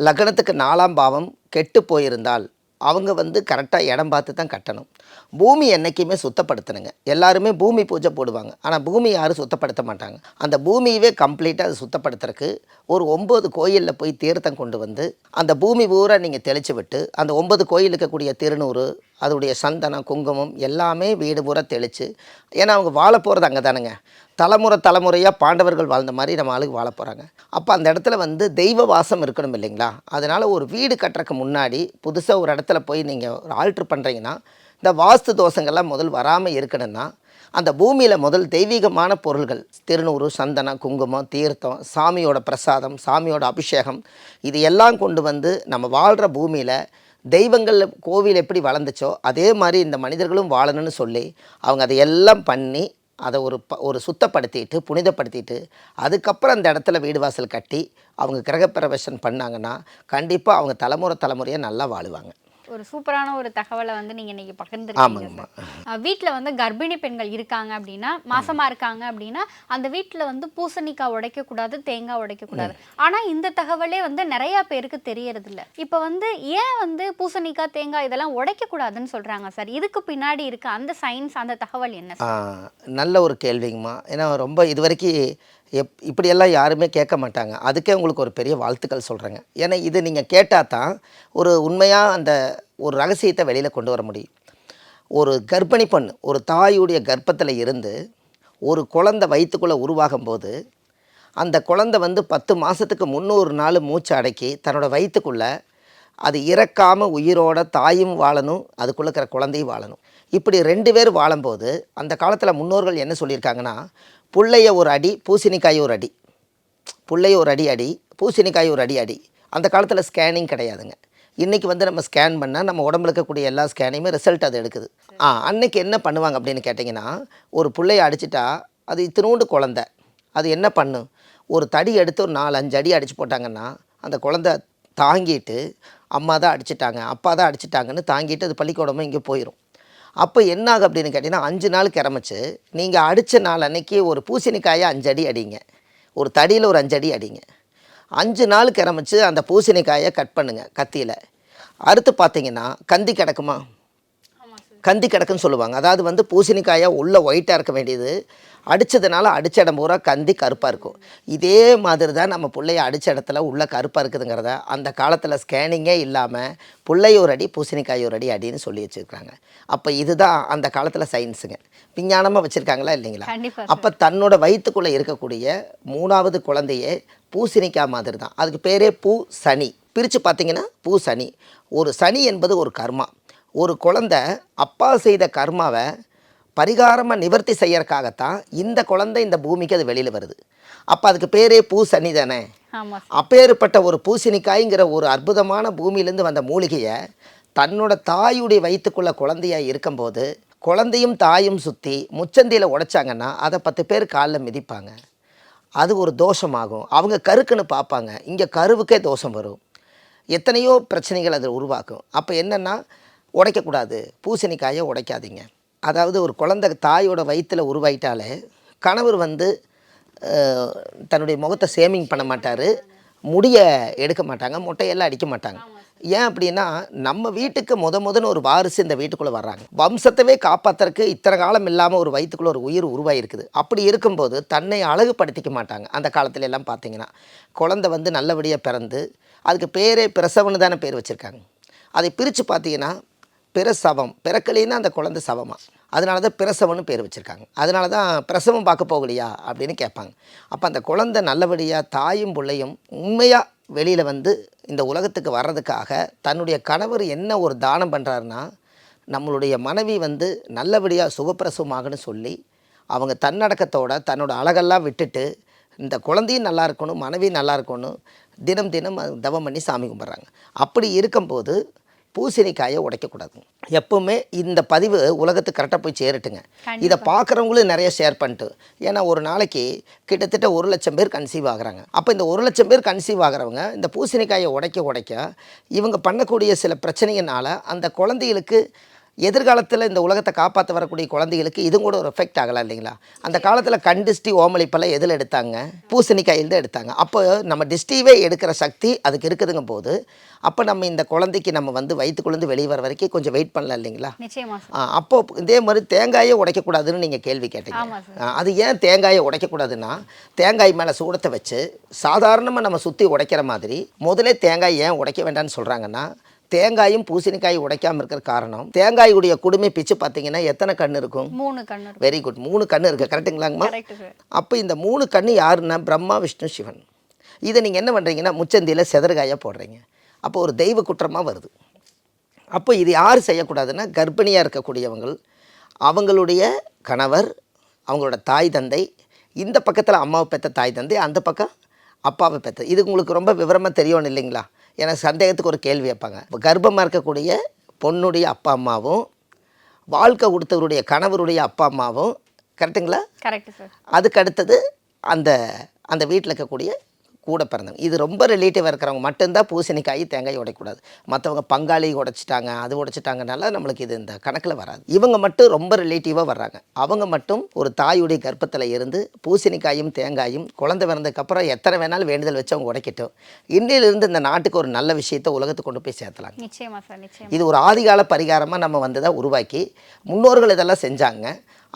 லக்னத்துக்கு நாலாம் பாவம் கெட்டு போயிருந்தால் அவங்க வந்து கரெக்டாக இடம் பார்த்து தான் கட்டணும். பூமி என்றைக்குமே சுத்தப்படுத்தணுங்க. எல்லாருமே பூமி பூஜை போடுவாங்க. ஆனால் பூமி யாரும் சுத்தப்படுத்த மாட்டாங்க. அந்த பூமியவே கம்ப்ளீட்டாக அது சுத்தப்படுத்துறதுக்கு ஒரு ஒம்பது கோயிலில் போய் தீர்த்தம் கொண்டு வந்து அந்த பூமி பூரா நீங்கள் தெளித்து விட்டு அந்த ஒம்பது கோயில் இருக்கக்கூடிய திருநூறு அதோடைய சந்தனம் குங்குமம் எல்லாமே வீடு பூரா தெளித்து ஏன்னா அவங்க வாழ போகிறது அங்கே தானுங்க தலைமுறை தலைமுறையாக பாண்டவர்கள் வாழ்ந்த மாதிரி நம்ம ஆளுக்கு வாழ போகிறாங்க அப்போ அந்த இடத்துல வந்து தெய்வ வாசம் இருக்கணும் இல்லைங்களா? அதனால் ஒரு வீடு கட்டுறதுக்கு முன்னாடி புதுசாக ஒரு இடத்துல போய் நீங்கள் ஒரு ஆல்ட்ரு பண்ணுறீங்கன்னா இந்த வாஸ்து தோஷங்கள்லாம் முதல் வராமல் இருக்கணும்னா அந்த பூமியில் முதல் தெய்வீகமான பொருள்கள் திருநூறு சந்தனம் குங்குமம் தீர்த்தம் சாமியோட பிரசாதம் சாமியோட அபிஷேகம் இது எல்லாம் கொண்டு வந்து நம்ம வாழ்கிற பூமியில் தெய்வங்கள் கோவில் எப்படி வளர்ந்துச்சோ அதே மாதிரி இந்த மனிதர்களும் வாழணும்னு சொல்லி அவங்க அதை எல்லாம் பண்ணி அதை ஒரு ப ஒரு சுத்தப்படுத்திட்டு புனிதப்படுத்திட்டு அதுக்கப்புறம் அந்த இடத்துல வீடு வாசல் கட்டி அவங்க கிரகப்பிரவேசம் பண்ணாங்கன்னா கண்டிப்பாக அவங்க தலைமுறை தலைமுறையாக நல்லா வாழுவாங்க. ஒரு சூப்பரான ஒரு தகவலை வந்து நீங்கள் இன்னைக்கு பகிர்ந்துருக்கீங்க வீட்டில் வந்து கர்ப்பிணி பெண்கள் இருக்காங்க அப்படின்னா மாசமா இருக்காங்க அப்படின்னா அந்த வீட்டில் வந்து பூசணிக்காய் உடைக்கக்கூடாது தேங்காய் உடைக்கக்கூடாது. ஆனால் இந்த தகவலே வந்து நிறைய பேருக்கு தெரியறது இல்ல இப்போ வந்து ஏன் வந்து பூசணிக்காய் தேங்காய் இதெல்லாம் உடைக்கக்கூடாதுன்னு சொல்றாங்க சார்? இதுக்கு பின்னாடி இருக்க அந்த சயின்ஸ் அந்த தகவல் என்ன நல்ல ஒரு கேள்விங்கம்மா. ஏன்னா ரொம்ப இது வரைக்கும் எப் இப்படியெல்லாம் யாருமே கேட்க மாட்டாங்க. அதுக்கே உங்களுக்கு ஒரு பெரிய வாழ்த்துக்கள் சொல்கிறேங்க ஏன்னா இது நீங்கள் கேட்டால் தான் ஒரு உண்மையாக அந்த ஒரு ரகசியத்தை வெளியில் கொண்டு வர முடியும். ஒரு கர்ப்பிணி பெண் ஒரு தாயுடைய கர்ப்பத்தில் இருந்து ஒரு குழந்தை வயிற்றுக்குள்ளே உருவாகும் போது அந்த குழந்தை வந்து பத்து மாதத்துக்கு முந்நூறு நாள் மூச்சு அடக்கி தன்னோட வயிற்றுக்குள்ளே அது இறக்காமல் உயிரோட தாயும் வாழணும் அதுக்குள்ளே இருக்கிற குழந்தையும் வாழணும். இப்படி ரெண்டு பேர் வாழும்போது அந்த காலத்தில் முன்னோர்கள் என்ன சொல்லியிருக்காங்கன்னா புள்ளைய ஒரு அடி பூசணிக்காய் ஒரு அடி. புள்ளைய ஒரு அடி அடி பூசணிக்காய் ஒரு அடி அடி. அந்த காலத்தில் ஸ்கேனிங் கிடையாதுங்க. இன்றைக்கி வந்து நம்ம ஸ்கேன் பண்ணால் நம்ம உடம்புல இருக்கக்கூடிய எல்லா ஸ்கேனையுமே ரிசல்ட் அது எடுக்குது. ஆ அன்னைக்கு என்ன பண்ணுவாங்க அப்படின்னு கேட்டிங்கன்னா ஒரு பிள்ளைய அடிச்சிட்டா அது இத்தினூண்டு குழந்த. அது என்ன பண்ணும் ஒரு தடி எடுத்து ஒரு நாலு அஞ்சு அடி அடித்து போட்டாங்கன்னா அந்த குழந்த தாங்கிட்டு அம்மா தான் அடிச்சிட்டாங்க அப்பா தான் அடிச்சிட்டாங்கன்னு தாங்கிட்டு அது பள்ளிக்கூடமும் இங்கே போயிடும் அப்போ என்ன ஆகும் அப்படின்னு கேட்டிங்கன்னா அஞ்சு நாள் கிளம்பிச்சு நீங்கள் அடித்த நாள் அன்னைக்கு ஒரு பூசணிக்காயை அஞ்சு அடி அடிங்க. ஒரு தடியில் ஒரு அஞ்சு அடி அடிங்க. அஞ்சு நாள் கிளம்பிச்சு அந்த பூசணிக்காயை கட் பண்ணுங்கள் கத்தியில். அறுத்து பார்த்தீங்கன்னா கந்தி கிடக்குமா? கந்தி கிடக்குன்னு சொல்லுவாங்க. அதாவது வந்து பூசணிக்காயை உள்ள ஒயிட்டாக இருக்க வேண்டியது. அடித்ததுனால அடித்த இடம் பூரா கந்தி கருப்பாக இருக்கும். இதே மாதிரி தான் நம்ம பிள்ளைய அடித்த இடத்துல உள்ள கருப்பாக இருக்குதுங்கிறத அந்த காலத்தில் ஸ்கேனிங்கே இல்லாமல் பிள்ளைய ஒரு அடி பூசணிக்காய் ஒரு அடி அடின்னு சொல்லி வச்சுருக்காங்க அப்போ இதுதான் அந்த காலத்தில் சயின்ஸுங்க விஞ்ஞானமாக வச்சுருக்காங்களா இல்லைங்களா? அப்போ தன்னோட வயிற்றுக்குள்ளே இருக்கக்கூடிய மூணாவது குழந்தையே பூசணிக்காய் மாதிரி தான் அதுக்கு பேரே பூ சனி பிரித்து பார்த்தீங்கன்னா பூ சனி ஒரு சனி என்பது ஒரு கர்மா. ஒரு குழந்தை அப்பா செய்த கர்மாவை பரிகாரமாக நிவர்த்தி செய்யறதுக்காகத்தான் இந்த குழந்தை இந்த பூமிக்கு அது வெளியில் வருது. அப்போ அதுக்கு பேரே பூ சனி தானே அப்பேற்பட்ட ஒரு பூசணிக்காய்ங்கிற ஒரு அற்புதமான பூமியிலேருந்து வந்த மூலிகையை தன்னோட தாயுடைய வயிற்றுக்குள்ள குழந்தையா இருக்கும்போது குழந்தையும் தாயும் சுற்றி முச்சந்தியில் உடைச்சாங்கன்னா அதை பத்து பேர் காலில் மிதிப்பாங்க. அது ஒரு தோஷமாகும். அவங்க கருக்குன்னு பார்ப்பாங்க. இங்கே கருவுக்கே தோஷம் வரும். எத்தனையோ பிரச்சனைகள் அது உருவாக்கும். அப்போ என்னென்னா உடைக்கக்கூடாது. பூசணிக்காயை உடைக்காதீங்க. அதாவது ஒரு குழந்தை தாயோட வயிற்றில் உருவாயிட்டாலே கணவர் வந்து தன்னுடைய முகத்தை சேமிங் பண்ண மாட்டார். முடிய எடுக்க மாட்டாங்க. மொட்டையெல்லாம் அடிக்க மாட்டாங்க. ஏன் அப்படின்னா நம்ம வீட்டுக்கு முத முதன்னு ஒரு வாரிசு இந்த வீட்டுக்குள்ளே வர்றாங்க. வம்சத்தவே காப்பாத்துறதுக்கு இத்தனை காலம் இல்லாமல் ஒரு வயிற்றுக்குள்ளே ஒரு உயிர் உருவாயிருக்குது. அப்படி இருக்கும்போது தன்னை அழகுபடுத்திக்க மாட்டாங்க அந்த காலத்துல எல்லாம் பார்த்தீங்கன்னா குழந்தை வந்து நல்லபடியாக பிறந்து அதுக்கு பேரே பிரசவன்னு தானே பேர் வச்சுருக்காங்க. அதை பிரித்து பார்த்தீங்கன்னா பிரசவம் பிறக்கலைன்னா அந்த குழந்தை சவமாக அதனால தான் பிரசவம்னு பேர் வச்சுருக்காங்க. அதனால தான் பிரசவம் பார்க்க போகலையா அப்படின்னு கேட்பாங்க. அப்போ அந்த குழந்தை நல்லபடியாக தாயும் பிள்ளையும் உண்மையாக வெளியில் வந்து இந்த உலகத்துக்கு வர்றதுக்காக தன்னுடைய கணவர் என்ன ஒரு தானம் பண்ணுறாருன்னா நம்மளுடைய மனைவி வந்து நல்லபடியாக சுகப்பிரசவமாகனு சொல்லி அவங்க தன்னடக்கத்தோட தன்னோட அழகெல்லாம் விட்டுட்டு இந்த குழந்தையும் நல்லா இருக்கணும் மனைவியும் நல்லா இருக்கணும் தினம் தினம் தவம் பண்ணி சாமி கும்பிட்றாங்க. அப்படி இருக்கும்போது பூசணிக்காயை உடைக்கக்கூடாது. எப்பவுமே இந்த பதிவு உலகத்துக்கு கரெக்டாக போய் சேரட்டுங்க. இதை பார்க்குறவங்களும் நிறைய ஷேர் பண்ணிட்டு ஏன்னா ஒரு நாளைக்கு கிட்டத்தட்ட ஒரு லட்சம் பேர் கன்சீவ் ஆகுறாங்க. அப்போ இந்த ஒரு லட்சம் பேர் கன்சீவ் ஆகுறவங்க இந்த பூசணிக்காயை உடைக்க உடைக்க இவங்க பண்ணக்கூடிய சில பிரச்சனைகளால அந்த குழந்தைகளுக்கு எதிர்காலத்தில் இந்த உலகத்தை காப்பாற்ற வரக்கூடிய குழந்தைகளுக்கு இதுவும் கூட ஒரு எஃபெக்ட் ஆகலாம் இல்லைங்களா? அந்த காலத்தில் கண் டிஸ்டி ஓமளிப்பெல்லாம் எதில் எடுத்தாங்க? பூசணிக்காயில் தான் எடுத்தாங்க. அப்போ நம்ம டிஸ்டிவே எடுக்கிற சக்தி அதுக்கு இருக்குதுங்க போது அப்போ நம்ம இந்த குழந்தைக்கு நம்ம வந்து வயிற்றுக்குள்ளேருந்து வெளியே வர வரைக்கும் கொஞ்சம் வெயிட் பண்ணலாம் இல்லைங்களா? அப்போ இதே மாதிரி தேங்காயை உடைக்கக்கூடாதுன்னு நீங்கள் கேள்வி கேட்டீங்க. அது ஏன் தேங்காயை உடைக்கக்கூடாதுன்னா தேங்காய் மேலே சூடத்தை வச்சு சாதாரணமாக நம்ம சுற்றி உடைக்கிற மாதிரி முதலே தேங்காய் ஏன் உடைக்க வேண்டாம்னு சொல்கிறாங்கன்னா தேங்காயும் பூசணிக்காயும் உடைக்காமல் இருக்கிற காரணம் தேங்காயுடைய குடுமை பிச்சு பார்த்தீங்கன்னா எத்தனை கண் இருக்கும்? மூணு இருக்கும். வெரி குட் மூணு கண் இருக்குது கரெக்டுங்களாங்கம்மா அப்போ இந்த மூணு கண்ணு யாருன்னா? பிரம்மா விஷ்ணு சிவன். இதை நீங்கள் என்ன பண்ணுறீங்கன்னா முச்சந்தியில் செதறுகாயாக போடுறீங்க. அப்போ ஒரு தெய்வ குற்றமாக வருது. அப்போ இது யார் செய்யக்கூடாதுன்னா கர்ப்பிணியாக இருக்கக்கூடியவங்கள் அவங்களுடைய கணவர் அவங்களோட தாய் தந்தை இந்த பக்கத்தில் அம்மாவை பெற்ற தாய் தந்தை அந்த பக்கம் அப்பாவை பெற்ற. இது உங்களுக்கு ரொம்ப விவரமாக தெரியணும் இல்லைங்களா? ஏன்னா சந்தேகத்துக்கு ஒரு கேள்வி வைப்பாங்க இப்போ கர்ப்பமாக இருக்கக்கூடிய பொண்ணுடைய அப்பா அம்மாவும் வாழ்க்கை கொடுத்தவருடைய கணவருடைய அப்பா அம்மாவும் கரெக்டுங்களா கரெக்ட் சார் அதுக்கு அடுத்தது அந்த அந்த வீட்டில் இருக்கக்கூடிய கூட பிறந்தவங்க. இது ரொம்ப ரிலேட்டிவாக இருக்கிறவங்க மட்டும்தான் பூசணிக்காய் தேங்காய் உடைக்கூடாது மற்றவங்க பங்காளி உடைச்சிட்டாங்க அது உடைச்சிட்டாங்கனால நம்மளுக்கு இது இந்த கணக்கில் வராது. இவங்க மட்டும் ரொம்ப ரிலேட்டிவாக வர்றாங்க. அவங்க மட்டும் ஒரு தாயுடைய கர்ப்பத்தில் இருந்து பூசணிக்காயும் தேங்காயும் குழந்தை பிறந்ததுக்கப்புறம் எத்தனை வேணாலும் வேண்டுதல் வச்சு அவங்க உடைக்கட்டும். இன்னிலிருந்து இந்த நாட்டுக்கு ஒரு நல்ல விஷயத்தை உலகத்துக்கு கொண்டு போய் சேர்த்தலாங்க. நிச்சயமா சார் நிச்சயம். இது ஒரு ஆதிகால பரிகாரமாக நம்ம வந்து தான் உருவாக்கி முன்னோர்கள் இதெல்லாம் செஞ்சாங்க.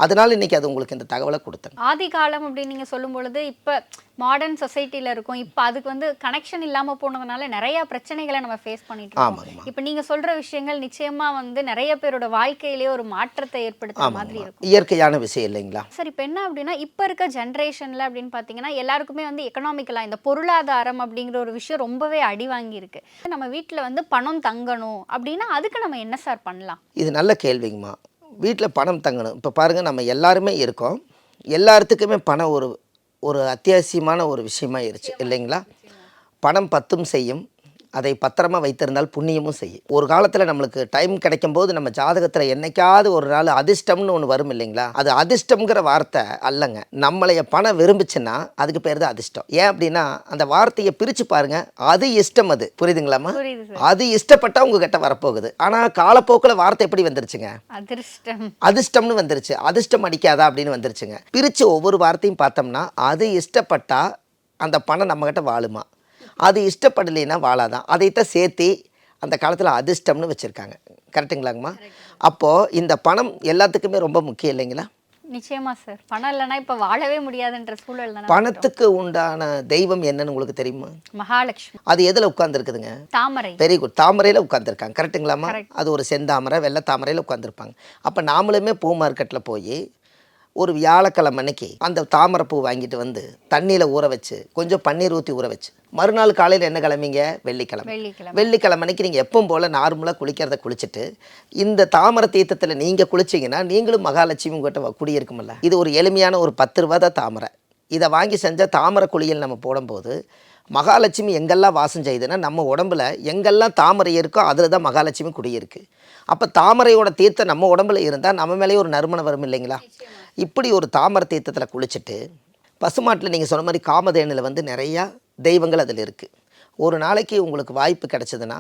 அதனால் இன்றைக்கி அது உங்களுக்கு இந்த தகவலை கொடுத்தேன் ஆதி காலம் அப்படின்னு நீங்க சொல்லும் பொழுது இப்ப மாடர்ன் சொசைட்டில இருக்கும். இப்ப அதுக்கு வந்து கனெக்ஷன் இல்லாம போனதுனால நிறைய பிரச்சனைகளை நம்ம ஃபேஸ் பண்ணிட்டு இருக்கோம். இப்ப நீங்க சொல்ற விஷயங்கள் நிச்சயமா வந்து நிறைய பேரோட வாழ்க்கையிலேயே ஒரு மாற்றத்தை ஏற்படுத்துற மாதிரி இருக்கும். இயற்கையான விஷயம் இல்லைங்களா? சார் இப்போ என்ன அப்படின்னா இப்போ இருக்க ஜென்ரேஷனில் அப்படின்னு பார்த்தீங்கன்னா எல்லாருக்குமே வந்து எக்கனாமிக்கலாக இந்த பொருளாதாரம் அப்படிங்கிற ஒரு விஷயம் ரொம்பவே அடி வாங்கியிருக்கு. நம்ம வீட்டில் வந்து பணம் தங்கணும் அப்படின்னா அதுக்கு நம்ம என்ன சார் பண்ணலாம்? இது நல்ல கேள்விங்கம்மா. வீட்டில் பணம் தங்கணும். இப்போ பாருங்கள் நம்ம எல்லாருமே இருக்கோம். எல்லாத்துக்குமே பணம் ஒரு ஒரு அத்தியாவசியமான ஒரு விஷயமா இருச்சு இல்லைங்களா? பணம் பத்தும் செய்யும். அதை பத்திரமா வைத்திருந்தால் புண்ணியமும் செய்யும். ஒரு காலத்தில் நம்மளுக்கு டைம் கிடைக்கும் போது நம்ம ஜாதகத்தில் என்னைக்காவது ஒரு நாள் அதிர்ஷ்டம்னு ஒன்று வரும் இல்லைங்களா? அது அதிர்ஷ்டம்ங்கிற வார்த்தை அல்லங்க. நம்மளைய பணம் விரும்புச்சுன்னா அதுக்கு பேர் தான் அதிர்ஷ்டம். ஏன் அப்படின்னா அந்த வார்த்தையை பிரித்து பாருங்க. அது இஷ்டம் அது. புரியுதுங்களாம்மா? புரியுது சார் அது இஷ்டப்பட்டா உங்ககிட்ட வரப்போகுது. ஆனால் காலப்போக்கில் வார்த்தை எப்படி வந்துருச்சுங்க? அதிர்ஷ்டம். அதிர்ஷ்டம்னு வந்துருச்சு. அதிர்ஷ்டம் அடிக்காதா அப்படின்னு வந்துருச்சுங்க. பிரித்து ஒவ்வொரு வார்த்தையும் பார்த்தோம்னா அது இஷ்டப்பட்டா அந்த பணம் நம்மக்கிட்ட வாழுமா? அது இஷ்டப்படலைன்னா வாழாதான். அதைத்தான் சேர்த்து அந்த காலத்தில் அதிர்ஷ்டம்னு வச்சுருக்காங்க. கரெக்டுங்களாங்கம்மா அப்போது இந்த பணம் எல்லாத்துக்குமே ரொம்ப முக்கியம் இல்லைங்களா? நிச்சயமா சார். பணம் இல்லைன்னா இப்போ வாழவே முடியாதுன்ற சூழல் பணத்துக்கு உண்டான தெய்வம் என்னன்னு உங்களுக்கு தெரியுமா? மகாலட்சுமி. அது எதில் உட்காந்துருக்குதுங்க தாமரை. வெரி குட் தாமரையில் உட்காந்துருக்காங்க கரெக்டுங்களாம்மா அது ஒரு செந்தாமரை வெள்ளை தாமரையில் உட்காந்துருப்பாங்க அப்போ நாமளுமே பூ மார்க்கெட்டில் போய் ஒரு வியாழக்கிழமை அன்னைக்கு அந்த தாமரை பூ வாங்கிட்டு வந்து தண்ணியில் ஊற வச்சு கொஞ்சம் பன்னீர் ஊற்றி ஊற வச்சு. மறுநாள் காலையில் என்ன கிளம்பிங்க வெள்ளிக்கிழமை. வெள்ளிக்கிழமை. வெள்ளிக்கிழமை அன்னைக்கு நீங்கள் எப்பவும் போல் நார்மலாக குளிக்கிறத குளிச்சுட்டு இந்த தாமரை தீர்த்தத்தில் நீங்கள் குளிச்சிங்கன்னா நீங்களும் மகாலட்சுமி உங்கள்கிட்ட குடியிருக்குமில்ல இது ஒரு எளிமையான ஒரு பத்து ரூபா தான் தாமரை. இதை வாங்கி செஞ்ச தாமரை குளியல் நம்ம போடும்போது மகாலட்சுமி எங்கெல்லாம் வாசம் செய்யுதுன்னா நம்ம உடம்புல எங்கெல்லாம் தாமரை இருக்கோ அதில் தான் மகாலட்சுமி குடியிருக்கு. அப்போ தாமரையோட தீர்த்தம் நம்ம உடம்புல இருந்தால் நம்ம மேலேயே ஒரு நறுமணம் வரும் இல்லைங்களா? இப்படி ஒரு தாமரை தீர்த்தத்தில் குளிச்சுட்டு பசுமாட்டில் நீங்கள் சொன்ன மாதிரி காமதேனில் வந்து நிறையா தெய்வங்கள் அதில் இருக்குது ஒரு நாளைக்கு உங்களுக்கு வாய்ப்பு கிடச்சதுன்னா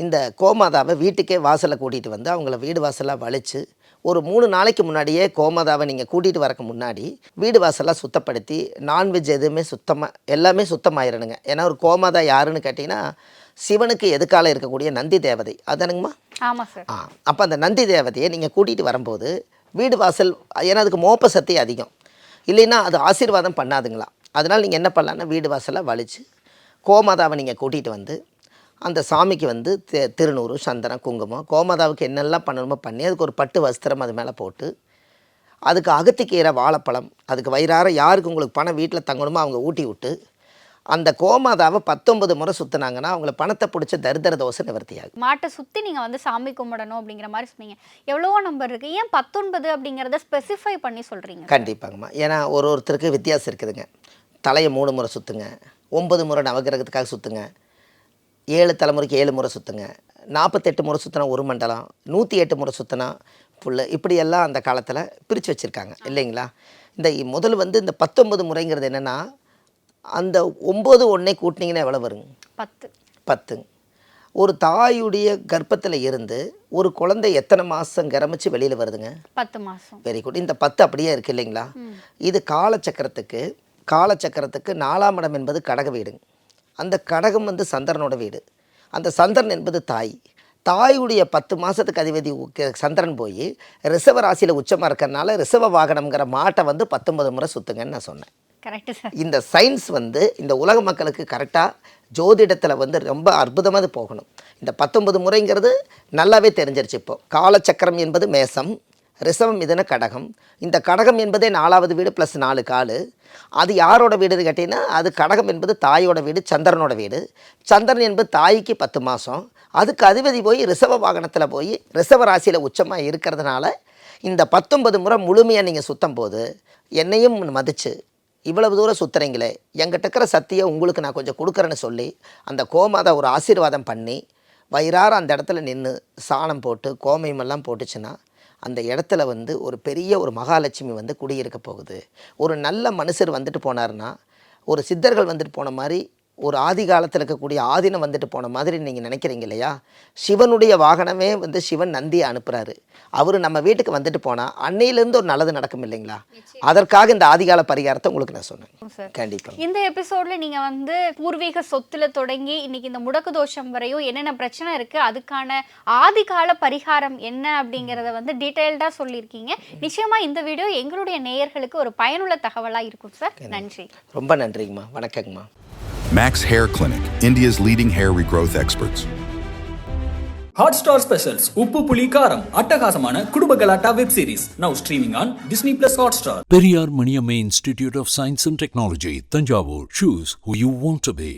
இந்த கோமாதாவை வீட்டுக்கே வாசலில் கூட்டிகிட்டு வந்து அவங்கள வீடு வாசலாக வலிச்சு ஒரு மூணு நாளைக்கு முன்னாடியே கோமாதாவை நீங்கள் கூட்டிகிட்டு வரக்கு முன்னாடி வீடு வாசலாக சுத்தப்படுத்தி நான்வெஜ் எதுவுமே சுத்தமாக எல்லாமே சுத்தமாயிரணுங்க. ஏன்னா ஒரு கோமாதா யாருன்னு கேட்டிங்கன்னா சிவனுக்கு எதுக்கால இருக்கக்கூடிய நந்தி தேவதை. அதானுங்கம்மா ஆமா சார். ஆ அப்போ அந்த நந்தி தேவதையை நீங்கள் கூட்டிகிட்டு வரும்போது வீடு வாசல் ஏன்னா அதுக்கு மோப்ப சக்தி அதிகம். இல்லைன்னா அது ஆசீர்வாதம் பண்ணாதுங்களா? அதனால் நீங்கள் என்ன பண்ணலான்னா வீடு வாசலாக வலிச்சு கோமாதாவை நீங்கள் கூட்டிகிட்டு வந்து அந்த சாமிக்கு வந்து தெ திருநூறு சந்தனம் குங்குமம் கோமாதாவுக்கு என்னெல்லாம் பண்ணணுமோ பண்ணி அதுக்கு ஒரு பட்டு வஸ்திரம் அது மேலே போட்டு அதுக்கு அகத்திக்கீரை வாழைப்பழம் அதுக்கு வயிறார யாருக்கு உங்களுக்கு பணம் வீட்டில் தங்கணுமோ அவங்க ஊட்டி விட்டு அந்த கோமாதாவை பத்தொன்பது முறை சுற்றினாங்கன்னா அவங்கள பணத்தை பிடிச்ச தரித்திர தோசை நிவர்த்தியாகும். மாட்டை சுற்றி நீங்கள் வந்து சாமி கும்பிடணும் அப்படிங்கிற மாதிரி சொன்னீங்க. எவ்வளவோ நம்பர் இருக்கு. ஏன் பத்தொன்பது அப்படிங்கிறத ஸ்பெசிஃபை பண்ணி சொல்றீங்க கண்டிப்பாங்கம்மா. ஏன்னா ஒரு ஒருத்தருக்கு வித்தியாசம் இருக்குதுங்க. தலையை மூணு முறை சுற்றுங்க ஒன்பது முறை நவகிரகத்துக்காக சுற்றுங்க ஏழு தலைமுறைக்கு ஏழு முறை சுற்றுங்க நாற்பத்தெட்டு முறை சுற்றினா ஒரு மண்டலம். நூற்றி எட்டு முறை சுற்றினா புல் இப்படியெல்லாம் அந்த காலத்தில் பிரித்து வச்சுருக்காங்க. இல்லைங்களா? இந்த முதல் வந்து இந்த பத்தொன்பது முறைங்கிறது என்னென்னா அந்த ஒம்பது ஒன்றே கூட்டினீங்கன்னா எவ்வளோ வருங்க? பத்து. பத்துங்க ஒரு தாயுடைய கர்ப்பத்தில் இருந்து ஒரு குழந்தை எத்தனை மாதம் கிரமிச்சு வெளியில் வருதுங்க? பத்து மாசம். வெரி குட் இந்த பத்து அப்படியே இருக்குது இல்லைங்களா? இது காலச்சக்கரத்துக்கு காலச்சக்கரத்துக்கு நாலாம் இடம் என்பது கடக வீடுங்க. அந்த கடகம் வந்து சந்திரனோட வீடு. அந்த சந்திரன் என்பது தாய். தாயுடைய பத்து மாதத்துக்கு அதிபதி சந்திரன் போய் ரிஷப ராசியில் உச்சமாக இருக்கிறனால ரிஷப வாகனம்ங்கிற மாட்டை வந்து பத்தொன்பது முறை சுற்றுங்கன்னு நான் சொன்னேன். கரெக்ட் சார் இந்த சயின்ஸ் வந்து இந்த உலக மக்களுக்கு கரெக்டாக ஜோதிடத்தில் வந்து ரொம்ப அற்புதமாக போகணும். இந்த பத்தொன்பது முறைங்கிறது நல்லாவே தெரிஞ்சிருச்சு இப்போ. காலச்சக்கரம் என்பது மேசம் ரிசவம் இதுன கடகம். இந்த கடகம் என்பதே நாலாவது வீடு ப்ளஸ் நாலு காலு. அது யாரோட வீடுன்னு கேட்டிங்கன்னா அது கடகம் என்பது தாயோட வீடு சந்திரனோட வீடு. சந்திரன் என்பது தாய்க்கு பத்து மாதம் அதுக்கு அதிபதி போய் ரிசவ வாகனத்தில் போய் ரிசவ ராசியில் உச்சமாக இருக்கிறதுனால இந்த பத்தொன்பது முறை முழுமையாக நீங்கள் சுத்தம் போது என்னையும் மதித்து இவ்வளவு தூரம் சுத்துறீங்களே? எங்கிட்ட இருக்கிற சத்தியை உங்களுக்கு நான் கொஞ்சம் கொடுக்குறேன்னு சொல்லி அந்த கோமாதை ஒரு ஆசீர்வாதம் பண்ணி வயிறார அந்த இடத்துல நின்று சாணம் போட்டு கோமயமெல்லாம் போட்டுச்சுன்னா அந்த இடத்துல வந்து ஒரு பெரிய ஒரு மகாலட்சுமி வந்து குடியிருக்க போகுது. ஒரு நல்ல மனுஷர் வந்துட்டு போனாருன்னா ஒரு சித்தர்கள் வந்துட்டு போன மாதிரி ஒரு ஆதி காலத்தில் இருக்கக்கூடிய ஆதினம் வந்துட்டு போன மாதிரி நீங்கள் நினைக்கிறீங்க இல்லையா? சிவனுடைய வாகனமே வந்து சிவன் நந்தியை அனுப்புகிறாரு அவர் நம்ம வீட்டுக்கு வந்துட்டு போனால் அன்னையிலேருந்து ஒரு நல்லது நடக்கும் இல்லைங்களா? அதற்காக இந்த ஆதிகால பரிகாரத்தை உங்களுக்கு நான் சொன்னேன். கண்டிப்பாக இந்த எபிசோட்ல நீங்க வந்து பூர்வீக சொத்துல தொடங்கி இன்னைக்கு இந்த முடக்கு தோஷம் வரையும் என்னென்ன பிரச்சனை இருக்கு அதுக்கான ஆதிகால பரிகாரம் என்ன அப்படிங்கறத வந்து டீடைல்டா சொல்லியிருக்கீங்க. நிச்சயமா இந்த வீடியோ எங்களுடைய நேயர்களுக்கு ஒரு பயனுள்ள தகவலா இருக்கும் சார். நன்றி. ரொம்ப நன்றிங்கம்மா. வணக்கங்கம்மா. Max Hair Clinic, India's leading hair regrowth experts. Hotstar specials உப்பு புளி காரம் அட்டகாசமான குடும்ப கலாட்டா web series now streaming on Disney plus Hotstar Periyar Maniamma Institute of Science and Technology, Tanjavur. Choose who you want to be.